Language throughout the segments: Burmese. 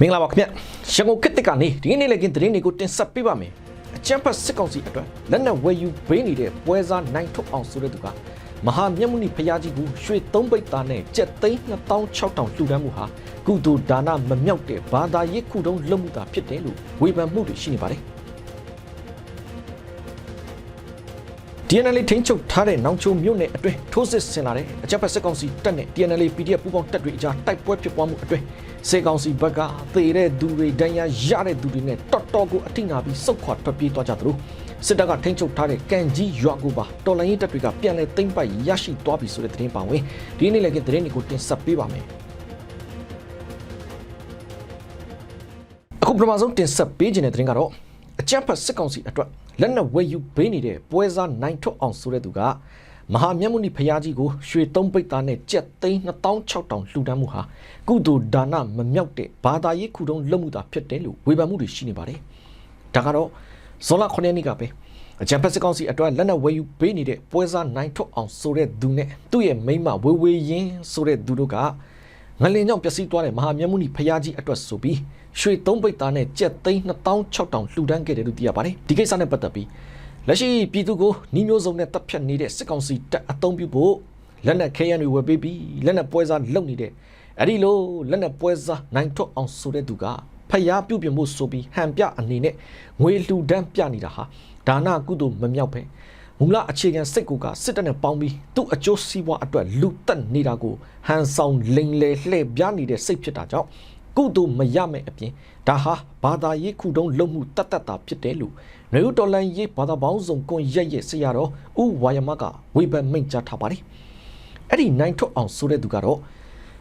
မင်္ဂလာပါခင်ဗျရန်ကုန်ခေတ်သစ်ကနေဒီနေ့လည်းကင်းသတင်းတွေကိုတင်ဆက်ပေးပါမယ်အချမ်းဖတ်စစ်ကောင်စီအတွက်လက်နက်ဝယ်ယူပေးနေတဲ့ပွဲစားနိုင်ထုတ်အောင်ဆိုတဲ့သူကမဟာမြတ်မုနိဖရာကြီးကိုရွှေသုံးပိတ်သားနဲ့ကြက်သိန်း2600လှူဒန်းမှုဟာကုသိုလ်ဒါနမမြောက်တဲ့ဘာသာရေးခုတုံးလုပ်မှုသာဖြစ်တယ်လို့ဝေဖန်မှုတွေရှိနေပါတယ် DNL ထိန်းချုပ်ထားတဲ့နောင်ချိုမြို့နယ်အတွင်းထိုးစစ်ဆင်လာတဲ့အကြမ်းဖက်စစ်ကောင်စီတပ်နဲ့ DNL PDF ပူးပေါင်းတပ်တွေအကြားတိုက်ပွဲဖြစ်ပွားမှုအတွင်းစစ်ကောင်စီဘက်ကသေတဲ့သူတွေဒဏ်ရာရတဲ့သူတွေနဲ့တော်တော်ကိုအထိနာပြီးစုတ်ခွာထွက်ပြေးသွားကြသလိုစစ်တပ်ကထိန်းချုပ်ထားတဲ့ကန်ကြီးရွာကိုပါတော်လိုင်းရေးတပ်တွေကပြန်လည်သိမ်းပိုက်ရရှိသွားပြီဆိုတဲ့သတင်းပါဝင်ဒီနေ့လည်းကသတင်းတွေကိုတင်ဆက်ပေးပါမယ်အခုပထမဆုံးတင်ဆက်ပေးခြင်းတဲ့သတင်းကတော့ အကြမ်းဖက်စစ်ကောင်စီအတွက်လက်နက်ဝယ်ယူပေးနေတဲ့ပွဲစားနိုင်ထွတ်အောင်ဆိုတဲ့သူကမဟာမြတ်မုနိဖရာကြီးကိုရွှေသုံးပိတ်သားနဲ့ကြက်သိန်း2600လှူဒန်းမှုဟာကုသိုလ်ဒါနမမြောက်တဲ့ဘာသာရေးခုတုံးလုပ်မှုသာဖြစ်တယ်လို့ဝေဖန်မှုတွေရှိနေပါတယ်။ဒါကတော့ဇွန်လ9ရက်နေ့ကပဲအကြံဖက်စစ်ကောင်စီအတွက်လက်နက်ဝယ်ယူပေးနေတဲ့ပွဲစားနိုင်ထွတ်အောင်ဆိုတဲ့သူနဲ့သူ့ရဲ့မိန်းမဝေဝေရင်းဆိုတဲ့သူတို့က ငလင်ကြောင့်ပျက်စီးသွားတဲ့မဟာမြတ်မုနိဖရာကြီးအတွက်ဆိုပြီးရွှေသုံးပိတ်သားနဲ့ကြက်သိန်း2600လှူဒန်းခဲ့တယ်လို့သိရပါတယ်။ဒီကိစ္စနဲ့ပတ်သက်ပြီးလက်ရှိပြည်သူကိုနှီးမျိုးစုံနဲ့တပ်ဖြတ်နေတဲ့စစ်ကောင်စီတပ်အုံပြုဖို့လက်နက်ခဲယမ်းတွေဝယ်ပေးပြီးလက်နက်ပွဲစားလုပ်နေတဲ့အဲ့ဒီလိုလက်နက်ပွဲစားနိုင်ထွတ်အောင်ဆိုတဲ့သူကဖျားပြုတ်ပြမှုဆိုပြီးဟန်ပြအနေနဲ့ငွေလှူဒန်းပြနေတာဟာဒါနကုသိုလ်မမြောက်ပဲ မူလအခြေခံစိတ်ကိုကစစ်တပ်နဲ့ပေါင်းပြီးသူ့အကျိုးစီးပွားအတွက်လူတက်နေတာကိုဟန်ဆောင်လိန်လေလှည့်ပြားနေတဲ့စိတ်ဖြစ်တာကြောင့်ကုသိုလ်မရမယ့်အပြင်ဒါဟာဘာသာရေးခုတုံးလုံမှုတတ်တတ်တာဖြစ်တယ်လို့နယူတော်လန်ရေးဘာသာပေါင်းစုံကွန်ရက်ရဲ့ဆရာတော်ဥဝါယမကဝေဖန်မိန့်ကြားထားပါတယ်အဲ့ဒီနိုင်ထွတ်အောင်ဆိုတဲ့သူကတော့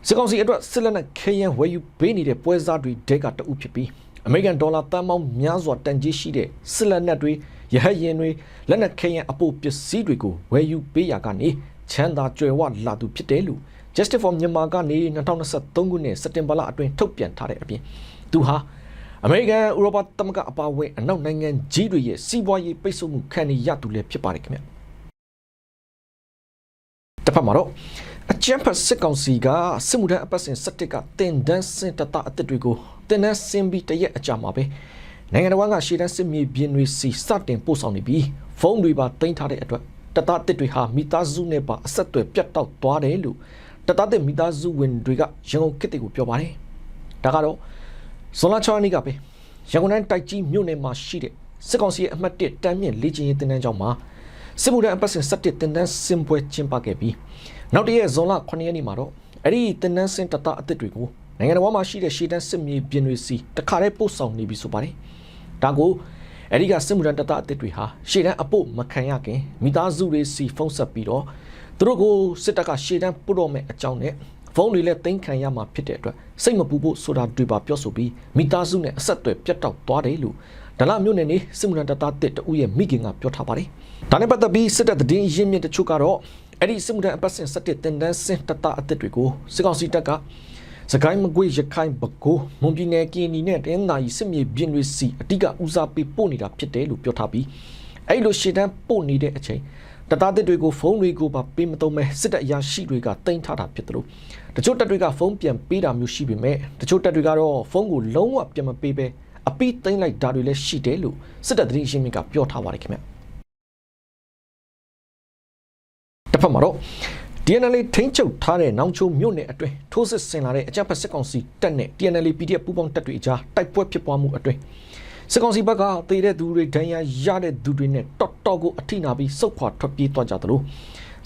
စစ်ကောင်စီအတွက်စစ်လက်နက်ခဲယမ်းဝယ်ယူပေးနေတဲ့ပွဲစားတွေတဲကတအုပ်ဖြစ်ပြီးအမေရိကန်ဒေါ်လာတန်ပေါင်းများစွာတန်ကြေးရှိတဲ့စစ်လက်နက်တွေ ရဟတ်ယာဉ်တွေလက်နက်ခဲယမ်းအပိုပစ္စည်းတွေကိုဝယ်ယူပေးရာကနေချမ်းသာကြွယ်ဝလာသူဖြစ်တယ်လို့ Justice for Myanmar ကနေ2023ခုနှစ်စက်တင်ဘာလအတွင်းထုတ်ပြန်ထားတဲ့အပြင်သူဟာအမေရိကန်ဥရောပသမဂ္ဂအပါအဝင်အနောက်နိုင်ငံကြီးတွေရဲ့စီးပွားရေးပိတ်ဆို့မှုခံနေရသူလည်းဖြစ်ပါတယ်ခင်ဗျတစ်ဖက်မှာတော့အချမ်းဖတ်စစ်ကောင်စီကစစ်မှုထမ်းအပတ်စဉ်စတစ်ကတင်ဒန်းစင်တတအသစ်တွေကိုတင်ဒန်းစင်ပြီးတရက်အကြာမှာပဲ နိုင်ငံတော်ကရှေ့တန်းစစ်မြေပြင်တွေစီစတင်ပို့ဆောင်နေပြီးဖုန်းတွေပါတင်ထားတဲ့အတွက်တတအသစ်တွေဟာမိသားစုနဲ့ပါအဆက်အသွယ်ပြတ်တောက်သွားတယ်လို့တတတဲ့မိသားစုဝင်တွေကရန်ကုန်ခေတ်တွေကိုပြောပါတယ်ဒါကတော့ဇွန်လ6ရက်နေ့ကပဲရန်ကုန်တိုင်းတိုက်ကြီးမြို့နယ်မှာရှိတဲ့စစ်ကောင်စီရဲ့အမှတ်1တမ်းမြင့်လေ့ကျင့်ရေးတင်တန်းကျောင်းမှာစစ်မှုထမ်းအပတ်စဉ်17တင်တန်းစင်ပွဲကျင်းပခဲ့ပြီးနောက်တရက်ဇွန်လ9ရက်နေ့မှာတော့အဲ့ဒီတင်တန်းစင်တတအသစ်တွေကို နိုင်ငံတော်မှာရှိတဲ့ရှေ့တန်းစစ်မြေပြင်တွေစီတခါတည်းပို့ဆောင်နေပြီဆိုပါတယ်ဒါကိုအဲ့ဒီကစစ်မှုထမ်းတတအသစ်တွေဟာရှေ့တန်းအပို့မခံရခင်မိသားစုတွေစီဖုံးဆက်ပြီးတော့သူတို့ကိုစစ်တပ်ကရှေ့တန်းပို့တော့မဲ့အကြောင်းနဲ့ဖုန်းတွေလည်းတင်ခံရမှာဖြစ်တဲ့အတွက်စိတ်မပူဖို့ဆိုတာတွေပါပြောဆိုပြီးမိသားစုနဲ့အဆက်အသွယ်ပြတ်တောက်သွားတယ်လို့ဒလမြို့နယ်နေစစ်မှုထမ်းတတတစ်တူရဲ့မိခင်ကပြောထားပါတယ်။ဒါနဲ့ပတ်သက်ပြီးစစ်တပ်သတင်းရင်းမြစ်တချို့ကတော့အဲ့ဒီစစ်မှုထမ်းအပတ်စဉ်17တင်တန်းစင်တတအသစ်တွေကိုစစ်ကောင်စီတပ်က စကိုင်းမကွေးရခိုင်ဘကိုမွန်ပြည်နယ်ကင်းနီနဲ့တင်းနာရီစစ်မြေပြင်တွေစီအတိကဦးစားပေးပို့နေတာဖြစ်တယ်လို့ပြောထားပြီးအဲ့လိုရှေ့တန်းပို့နေတဲ့အချိန်တသားတစ်တွေကိုဖုန်းတွေကိုပါပေးမသုံးမဲ့စစ်တပ်အရာရှိတွေကတင်ထားတာဖြစ်တယ်လို့တချို့တပ်တွေကဖုန်းပြန်ပေးတာမျိုးရှိပေမဲ့တချို့တပ်တွေကတော့ဖုန်းကိုလုံးဝပြန်မပေးပဲအပိသိမ့်လိုက်တာတွေလည်းရှိတယ်လို့စစ်တပ်သတင်းရှင်းမြစ်ကပြောထားပါတယ်ခင်ဗျတစ်ဖက်မှာတော့ DNL ထိန်းချုပ်ထားတဲ့နောင်ချိုမြို့နယ်အတွင်းထိုးစစ်ဆင်လာတဲ့အကြမ်းဖက်စစ်ကောင်စီတပ်နဲ့ DNL PDF ပူးပေါင်းတပ်တွေအကြားတိုက်ပွဲဖြစ်ပွားမှုအတွင်းစစ်ကောင်စီဘက်ကတေတဲ့သူတွေဒဏ်ရာရတဲ့သူတွေနဲ့တော်တော်ကိုအထိနာပြီးစုတ်ခွာထွက်ပြေးသွားကြသလို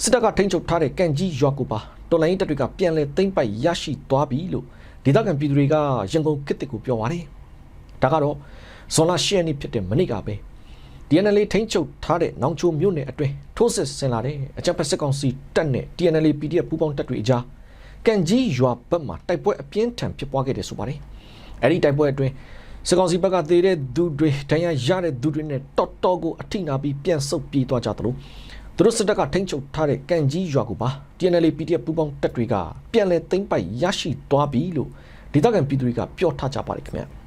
စစ်တပ်ကထိန်းချုပ်ထားတဲ့ကန်ကြီးရွာကိုပါတော်လိုင်းတပ်တွေကပြန်လည်သိမ်းပိုက်ရရှိသွားပြီလို့ဒေသခံပြည်သူတွေကရန်ကုန်ခေတ်တစ်ကိုပြောပါတယ်ဒါကတော့ဇွန်လ10ရက်နေ့ဖြစ်တဲ့မနေ့ကပဲ DNL ထိန်းချုပ်ထားတဲ့နောင်ချိုမြို့နယ်အတွင်းထိုးစစ်ဆင်လာတဲ့အကြမ်းဖက်စစ်ကောင်စီတပ်နဲ့ DNL PDF ပူးပေါင်းတပ်တွေအကြားကန်ကြီးရွာဘက်မှာတိုက်ပွဲအပြင်းထန်ဖြစ်ပွားခဲ့တယ်ဆိုပါတယ်။အဲဒီတိုက်ပွဲအတွင်းစစ်ကောင်စီဘက်ကသေးတဲ့သူတွေဒဏ်ရာရတဲ့သူတွေနဲ့တော်တော်ကိုအထိနာပြီးပြန်ဆုတ်ပြေးသွားကြသလိုသူတို့စစ်တပ်ကထိန်းချုပ်ထားတဲ့ကန်ကြီးရွာကိုပါ DNL PDF ပူးပေါင်းတပ်တွေကပြန်လည်သိမ်းပိုက်ရရှိသွားပြီလို့ဒေသခံပြည်သူတွေကပြောထားကြပါတယ်ခင်ဗျာ။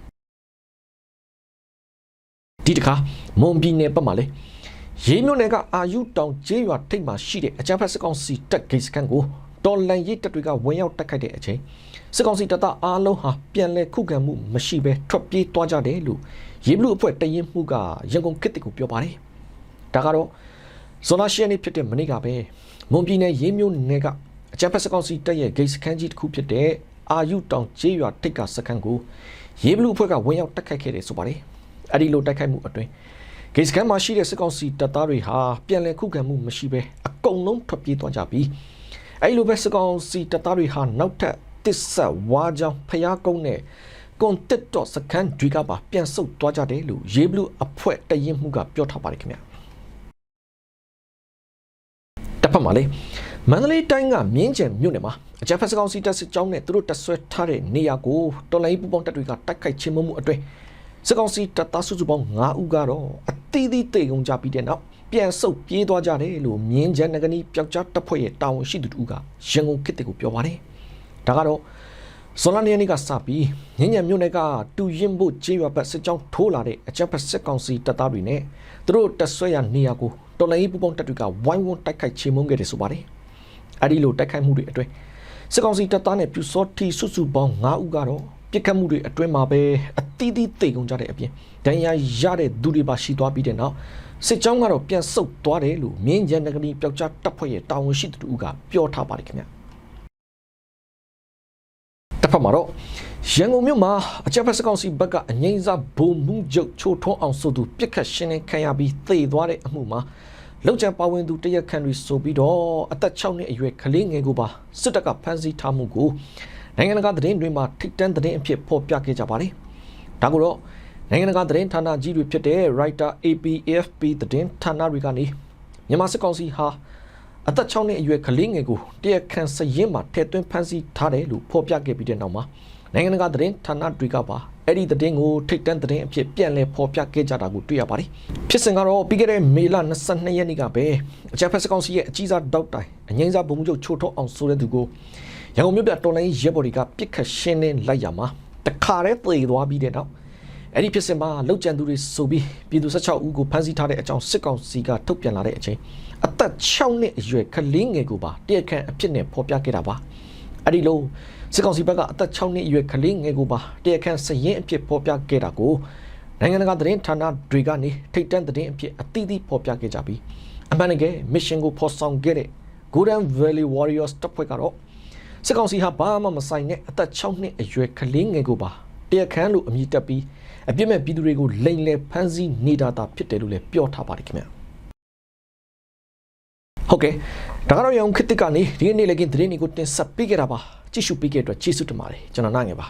ဒီတခါမွန်ပြည်နယ်ဘက်မှာလေရေးမြို့နယ်ကအာယုတောင်ကျေးရွာထိပ်မှာရှိတဲ့အကြမ်းဖက်စစ်ကောင်စီတပ်ဂိတ်စခန်းကိုတော်လန်ရေးတပ်တွေကဝင်ရောက်တိုက်ခိုက်တဲ့အချိန်စစ်ကောင်စီတပ်သားအားလုံးဟာပြန်လည်ခုခံမှုမရှိဘဲထွက်ပြေးသွားကြတယ်လို့ရေဘလူအဖွဲ့တရင်မှုကရန်ကုန်ခေတ်ကိုပြောပါတယ်ဒါကတော့ဇွန်လ10ရက်နေ့ဖြစ်တဲ့မနေ့ကပဲမွန်ပြည်နယ်ရေးမျိုးနယ်ကအကြံဖက်စကောင်စီတပ်ရဲ့ဂိတ်စခန်းကြီးတစ်ခုဖြစ်တဲ့အာယုတောင်ကျေးရွာတိတ်ကစခန်းကိုရေဘလူအဖွဲ့ကဝင်ရောက်တိုက်ခိုက်ခဲ့တယ်ဆိုပါတယ် အဲ့ဒီလိုတိုက်ခိုက်မှုအတွင်းဂိတ်စခန်းမှာရှိတဲ့စစ်ကောင်စီတပ်သားတွေဟာပြန်လည်ခုခံမှုမရှိဘဲအကုန်လုံးထွက်ပြေးသွားကြပြီးအဲ့လိုပဲစစ်ကောင်စီတပ်သားတွေဟာနောက်ထပ်တစ်ဆက်ဝါကြောင်ဖျားကုန်းနဲ့ကွန်တက်တော့စကန်တွေကပါပြန်ဆုတ်သွားကြတယ်လို့ရေဘလူအဖွဲ့တရင်မှုကပြောထားပါတယ်ခင်ဗျာတစ်ဖက်မှာလေမန္တလေးတိုင်းကမြင်းကျန်မြို့နယ်မှာအကြမ်းဖက်စကောင်စီတပ်စစ်ကြောင်းနဲ့သူတို့တပ်ဆွဲထားတဲ့နေရာကိုတော်လိုင်းပူပေါင်းတပ်တွေကတိုက်ခိုက်ချင်းမမှုအတွင်း စစ်ကောင်စီတပ်သားစုစုပေါင်း9ဦးကတော့အသီးသီးတေကုန်ကြပြီးတဲ့နောက်ပြန်ဆုတ်ပြေးသွားကြတယ်လို့မြင်းကျန်နဂနီပျောက်ကြားတပ်ဖွဲ့ရဲ့တာဝန်ရှိသူတို့ကရန်ကုန်ခေတ်ကိုပြောပါတယ်ဒါကတော့ဇွန်လနေ့နေ့ကစပြီးညဉ့်ညံမြို့နယ်ကတူရင်ဖို့ကျေးရွာဘက်စစ်ကြောင်းထိုးလာတဲ့အကြမ်းဖက်စစ်ကောင်စီတပ်သားတွေနဲ့သူတို့တပ်ဆွဲရနေရာကိုတော်လိုင်းပူပေါင်းတပ်တွေကဝိုင်းဝန်းတိုက်ခိုက်ချင်းမုန်းခဲ့တယ်ဆိုပါတယ်အဲ့ဒီလိုတိုက်ခိုက်မှုတွေအတွင်းစစ်ကောင်စီတပ်သားနဲ့ပြူစောထီစုစုပေါင်း9ဦးကတော့ ပြစ်ခတ်မှုတွေအတွင်းမှာပဲအတီးတီးတိတ်ကုန်ကြတဲ့အပြင်ဒဏ်ရာရတဲ့သူတွေပါရှိသွားပြီးတဲ့နောက်စစ်ကြောင်းကတော့ပြန်ဆုတ်သွားတယ်လို့မြင်းရန်နဂရီပျောက်ကြားတပ်ဖွဲ့ရဲ့တာဝန်ရှိသူတို့ကပြောထားပါတယ်ခင်ဗျတစ်ဖက်မှာတော့ရန်ကုန်မြို့မှာအကြမ်းဖက်စကောင်စီဘက်ကအငိမ့်စားဘုံမှုချုပ်ချိုးထွန်းအောင်ဆိုသူပြစ်ခတ်ရှင်းလင်းခံရပြီးသေသွားတဲ့အမှုမှာလောက်ကျန်ပါဝင်သူတရက်ခန့်တွေဆိုပြီးတော့အသက်6နှစ်အရွယ်ကလေးငယ်ကိုပါစစ်တပ်ကဖမ်းဆီးထားမှုကို နိုင်ငံတကာသတင်းတွေမှာထိတ်တန့်သတင်းအဖြစ်ဖော်ပြခဲ့ကြပါတယ်။ဒါကိုတော့နိုင်ငံတကာသတင်းဌာနကြီးတွေဖြစ်တဲ့ Reuters, AP, AFP သတင်းဌာနတွေကနေမြန်မာစစ်ကောင်စီဟာအသက်6နှစ်အရွယ်ကလေးငယ်ကိုတရက်ခန့်စရင်မှာထည့်သွင်းဖမ်းဆီးထားတယ်လို့ဖော်ပြခဲ့ပြီးတဲ့နောက်မှာနိုင်ငံတကာသတင်းဌာနတွေကပါအဲ့ဒီသတင်းကိုထိတ်တန့်သတင်းအဖြစ်ပြန်လည်ဖော်ပြခဲ့ကြတာကိုတွေ့ရပါတယ်။ဖြစ်စဉ်ကတော့ပြီးခဲ့တဲ့မေလ22ရက်နေ့ကပဲအကြံဖက်စကောင်စီရဲ့အကြီးစားတောက်တိုင်အငိမ့်စားဘုံမှုချုပ်ချိုးထုတ်အောင်ဆိုတဲ့သူကို ရန်ကုန်မြို့ပြတော်လိုင်းရဲဘော်တွေကပြစ်ခတ်ရှင်းလင်းလိုက်ရမှာတခါတည်းသေသွားပြီးတဲ့နောက်အဲ့ဒီဖြစ်စဉ်မှာလောက်ကျန်သူတွေဆိုပြီးပြည်သူ16ဦးကိုဖမ်းဆီးထားတဲ့အကြောင်းစစ်ကောင်စီကထုတ်ပြန်လာတဲ့အချိန်အသက်6နှစ်အရွယ်ကလေးငယ်ကိုပါတရက်ခန့်အဖြစ်နဲ့ဖော်ပြခဲ့တာပါအဲ့ဒီလိုစစ်ကောင်စီဘက်ကအသက်6နှစ်အရွယ်ကလေးငယ်ကိုပါတရက်ခန့်စရင်အဖြစ်ဖော်ပြခဲ့တာကိုနိုင်ငံတကာသတင်းဌာနတွေကနေထိတ်တန့်သတင်းအဖြစ်အသီးသီးဖော်ပြခဲ့ကြပြီးအမှန်တကယ်မစ်ရှင်ကိုဖော်ဆောင်ခဲ့တဲ့ Golden Valley Warriors တပ်ဖွဲ့ကတော့ စစ်ကောင်စီဟာဘာမှမဆိုင်တဲ့အသက်6နှစ်အရွယ်ကလေးငယ်ကိုပါတရက်ခန့်လို့အမည်တက်ပြီးအပြစ်မဲ့ပြည်သူတွေကိုလိန်လည်ဖမ်းဆီးနေတာတာဖြစ်တယ်လို့လည်းပြောထားပါတယ်ခင်ဗျာဟုတ်ကဲ့ဒါကတော့ရောင်ခစ်တစ်ကနေဒီနေ့လည်းကင်းသတင်းတွေကိုတင်ဆက်ပေးကြတာပါကြည့်ရှုပေးကြတဲ့အတွက်ကျေးဇူးတင်ပါတယ်ကျွန်တော်နိုင်ငယ်ပါ